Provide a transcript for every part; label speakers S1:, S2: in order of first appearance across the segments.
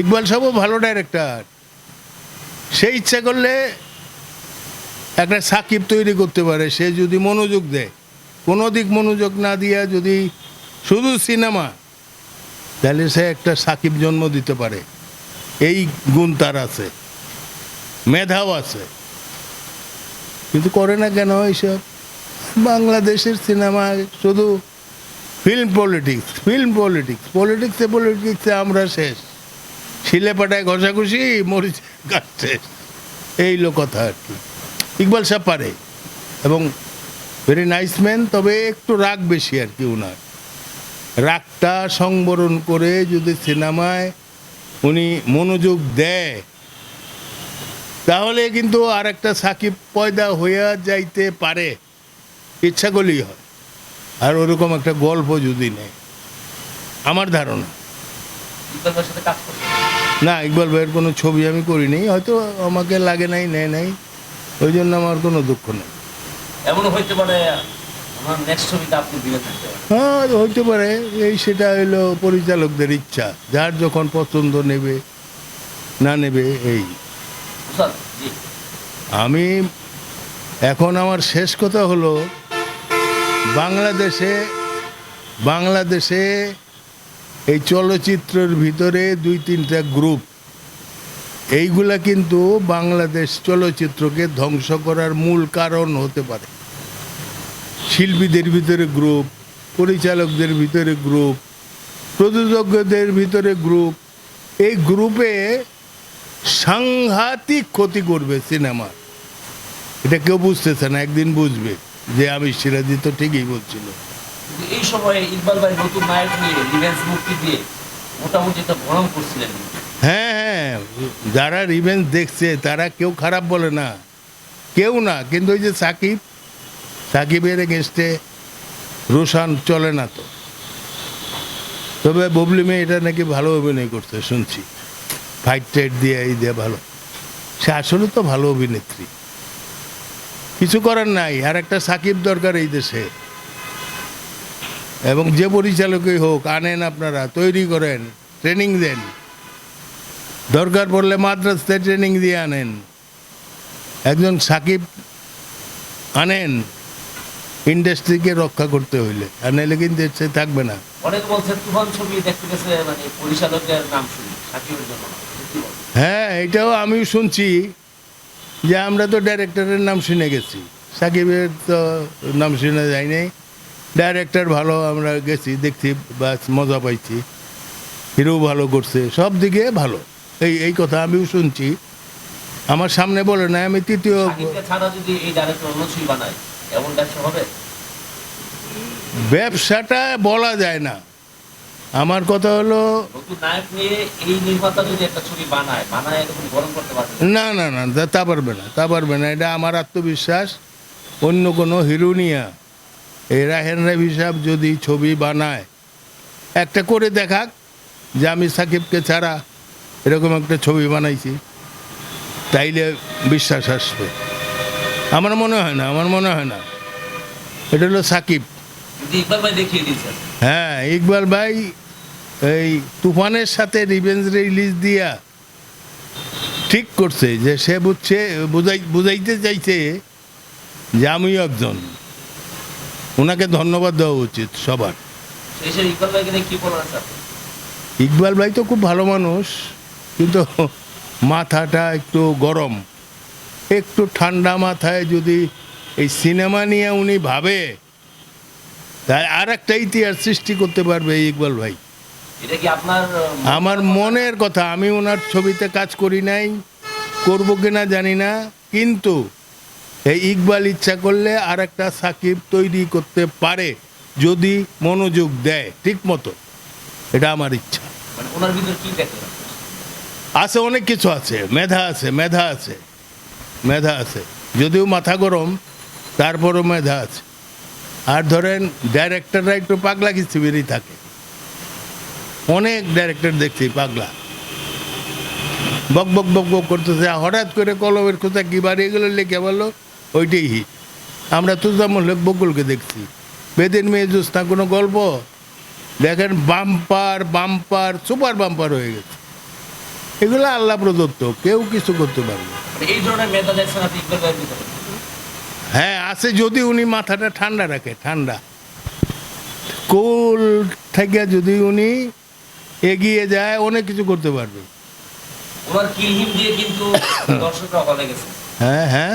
S1: ইকবাল সাহেবও ভালো ডাইরেক্টর সে ইচ্ছা করলে একটা সাকিব তৈরি করতে পারে, সে যদি মনোযোগ দেয়। কোনো দিক মনোযোগ না দিয়া যদি শুধু সিনেমা, তাহলে সে একটা সাকিব জন্ম দিতে পারে। এই গুণ তার আছে, মেধাও আছে। কিন্তু করে না কেন এইসব? বাংলাদেশের সিনেমা শুধু ফিল্ম পলিটিক্স ফিল্ম পলিটিক্স পলিটিক্সে পলিটিক্সে আমরা শেষ। শিলে পাটায় মরিচ শেষ এই লো কথা আর কি। ইকবাল সাহেব পারে। এবং ভেরি নাইস ম্যান তবে একটু রাগ বেশি আর কি ওনার রাগটা সংবরণ করে যদি সিনেমায় উনি মনোযোগ দেয়, তাহলে কিন্তু আর একটা সাকিব পয়দা হইয়া যাইতে পারে। ইচ্ছা করলেই হয়। আর ওরকম একটা গল্প যদি নেয়। আমার ধারণা। না ইকবাল ভাইয়ের কোনো ছবি আমি করিনি হয়তো আমাকে লাগে নাই নেয় নাই ওই জন্য আমার কোনো দুঃখ নেই।
S2: এমনও হইতে পারে
S1: হ্যাঁ হইতে পারে এই সেটা হইল পরিচালকদের ইচ্ছা যার যখন পছন্দ নেবে না নেবে এই। আমি এখন আমার শেষ কথা হলো বাংলাদেশে বাংলাদেশে এই চলচ্চিত্রের ভিতরে দুই তিনটা গ্রুপ। এইগুলা কিন্তু বাংলাদেশ চলচ্চিত্রকে ধ্বংস করার মূল কারণ হতে পারে। শিল্পীদের ভিতরে গ্রুপ, পরিচালকদের ভিতরে গ্রুপ, প্রযোজকদের ভিতরে গ্রুপ, এই গ্রুপে সাংঘাতিক ক্ষতি করবে সিনেমা। এটা কেউ বুঝতেছে না, একদিন বুঝবে যে আমি সিরাজি তো ঠিকই বলছিল।
S2: এই সময়ে ইকবাল ভাই নতুন নায়ক নিয়ে রিভেন্স মুক্তি দিয়ে মোটামুটি একটা ভরম করছিলেন।
S1: হ্যাঁ হ্যাঁ যারা রিভেন্স দেখছে, তারা কেউ খারাপ বলে না। কেউ না, কিন্তু ওই যে সাকিব, সাকিবের এগেনস্টে রোশান চলে না তো। তবে ববলি মেয়ে এটা নাকি ভালো অভিনয় করছে, শুনছি। ফাইট টাইট দিয়ে, এই দিয়ে ভালো। সে আসলে তো ভালো অভিনেত্রী। কিছু করার নাই, আর একটা সাকিব দরকার এই দেশে। এবং যে পরিচালকই হোক আনেন আপনারা তৈরি করেন ট্রেনিং দেন। দরকার পড়লে মাদ্রাসায় ট্রেনিং দিয়ে আনেন। একজন সাকিব আনেন ইন্ডাস্ট্রিকে রক্ষা করতে হইলে। আর নাহলে কিন্তু সে থাকবে না।
S2: অনেক বলছে তুফান ছবি দেখতে গেছে মানে পরিচালকের নাম শুনি সাকিবের জন্য। না। কি বলেন?
S1: হ্যাঁ এটাও আমিও শুনছি যে আমরা তো ডাইরেক্টরের নাম শুনে গেছি। সাকিবের তো নাম শুনে যাই নাই ডাইরেক্টর ভালো আমরা গেছি দেখছি বাস মজা পাইছি। হিরো ভালো করছে সব দিকে ভালো। এই এই কথা আমিও শুনছি। আমার সামনে বলে না আমি তৃতীয় ব্যবসাটা বলা যায় না। আমার কথা হলো না। না না তা- তা পারবে না তা পারবে না। এটা আমার আত্মবিশ্বাস অন্য কোনো হিরোনিয়া এই রাহেন রাব হিসাব যদি ছবি বানায়। একটা করে দেখাক যে আমি সাকিবকে ছাড়া এরকম একটা ছবি বানাইছি। তাইলে বিশ্বাস আসবে। আমার মনে হয় না আমার মনে হয় না। এটা হলো সাকিব। হ্যাঁ ইকবাল ভাই এই তুফানের সাথে রিভেঞ্জ রিলিজ দিয়া ঠিক করছে যে সে বুঝছে বুঝাই বুঝাইতে চাইছে যে আমিও একজন। ওনাকে ধন্যবাদ দেওয়া উচিত সবার।
S2: ইকবাল
S1: ভাই তো খুব ভালো মানুষ কিন্তু মাথাটা একটু গরম। একটু ঠান্ডা মাথায় যদি এই সিনেমা নিয়ে উনি ভাবে তাই আর একটা ইতিহাস সৃষ্টি করতে পারবে ইকবাল ভাই।
S2: এটা কি আপনার আহ,
S1: আমার মনের কথা আমি ওনার ছবিতে কাজ করি নাই করব কিনা জানি না কিন্তু এই ইকবাল ইচ্ছা করলে আর একটা সাকিব তৈরি করতে পারে যদি মনোযোগ দেয় ঠিক মতো। এটা আমার ইচ্ছা।
S2: মানে
S1: আছে অনেক কিছু আছে। মেধা আছে মেধা আছে মেধা আছে। যদিও মাথা গরম তারপরও মেধা আছে। আর ধরেন ডাইরেক্টররা একটু পাগলা কিস্তিবেরই থাকে। অনেক ডাইরেক্টর দেখছি পাগলা। বক বক বক বক করতেছে হঠাৎ করে কলমের কোথা কি বাড়ি এগুলো লেখে বলল ওইটাই হিট। আমরা তুজামুল্লেখ বকুলকে দেখছি। বেদিন মেয়ে জোস্তা কোনো গল্প? দেখেন বাম্পার বাম্পার সুপার বাম্পার হয়ে গেছে। এগুলো আল্লাহ প্রদত্ত কেউ কিছু করতে পারবে।
S2: মানে
S1: হ্যাঁ আছে যদি উনি মাথাটা ঠান্ডা রাখে ঠান্ডা। কুল থেকে যদি উনি এগিয়ে যায় অনেক কিছু করতে পারবে।
S2: ওনার কিলহিম দিয়ে কিন্তু দর্শকরা গেছে।
S1: হ্যাঁ হ্যাঁ।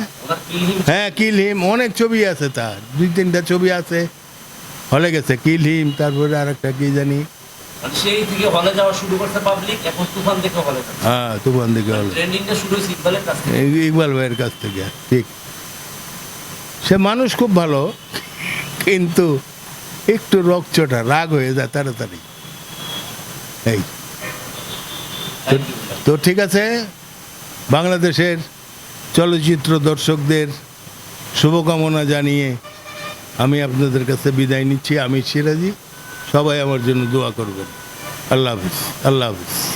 S1: হ্যাঁ কিলহিম অনেক ছবি আছে তার। দুই তিনটা ছবি আছে। হলে গেছে কিলহিম তারপরে আর একটা কি জানি?
S2: মানে সেই থেকে হলে যাওয়া শুরু করছে পাবলিক এখন তুফান দেখে হলে
S1: হ্যাঁ তুফান দিকে হলে।
S2: ট্রেন্ডিংটা শুরু হয়েছে ইকবালের কাছ থেকে।
S1: ইকবাল ভাইয়ের কাছ থেকে ঠিক। সে মানুষ খুব ভালো কিন্তু একটু রকচটা রাগ হয়ে যায় তাড়াতাড়ি। এই। তো ঠিক আছে বাংলাদেশের চলচ্চিত্র দর্শকদের শুভকামনা জানিয়ে আমি আপনাদের কাছে বিদায় নিচ্ছি। আমি সিরাজি, সবাই আমার জন্য দোয়া করবেন। আল্লাহ হাফিজ আল্লাহ হাফিজ।